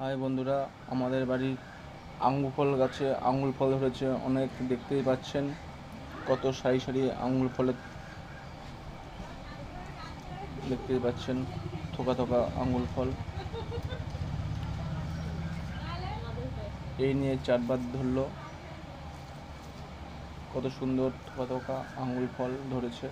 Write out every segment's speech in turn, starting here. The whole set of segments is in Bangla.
হাই বন্ধুরা, আমাদের বাড়ির আঙ্গুর ফল গাছে আঙ্গুর ফল ধরেছে, অনেক দেখতেই পাচ্ছেন কত সারি সারি আঙ্গুর ফলের দেখতেই পাচ্ছেন থোকা থোকা আঙ্গুর ফল। এই নিয়ে চারবার ধরলো, কত সুন্দর থোকা থোকা আঙ্গুর ফল ধরেছে।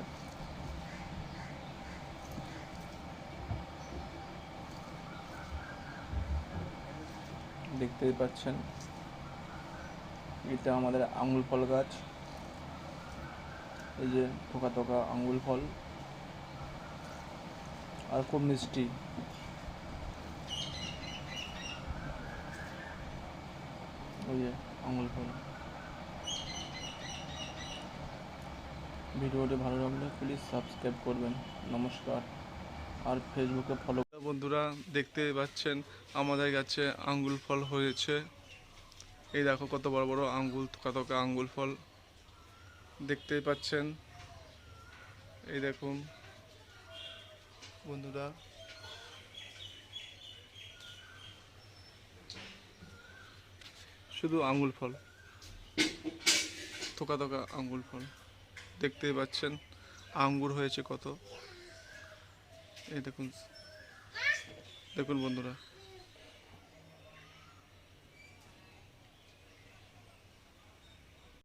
দেখতেই পাচ্ছেন। এটা আমাদের আঙ্গুল ফল গাছ। এই যে থোকা থোকা আঙ্গুল ফল। আর খুব মিষ্টি। ওই যে আঙ্গুল ফল। ভিডিওটি ভালো লাগলে প্লিজ সাবস্ক্রাইব করবেন। নমস্কার। আর ফেসবুকে ফলো বন্ধুরা দেখতে পাচ্ছেন, আমাদের গাছে আঙ্গুল ফল হয়েছে। এই দেখো কত বড় বড় আঙ্গুল থোকা আঙ্গুল ফল দেখতেই পাচ্ছেন। এই দেখুন, বন্ধুরা। শুধু আঙ্গুল ফল, থোকা থোকা আঙ্গুল ফল দেখতেই পাচ্ছেন। আঙ্গুর হয়েছে কত। এই দেখুন দেখুন বন্ধুরা।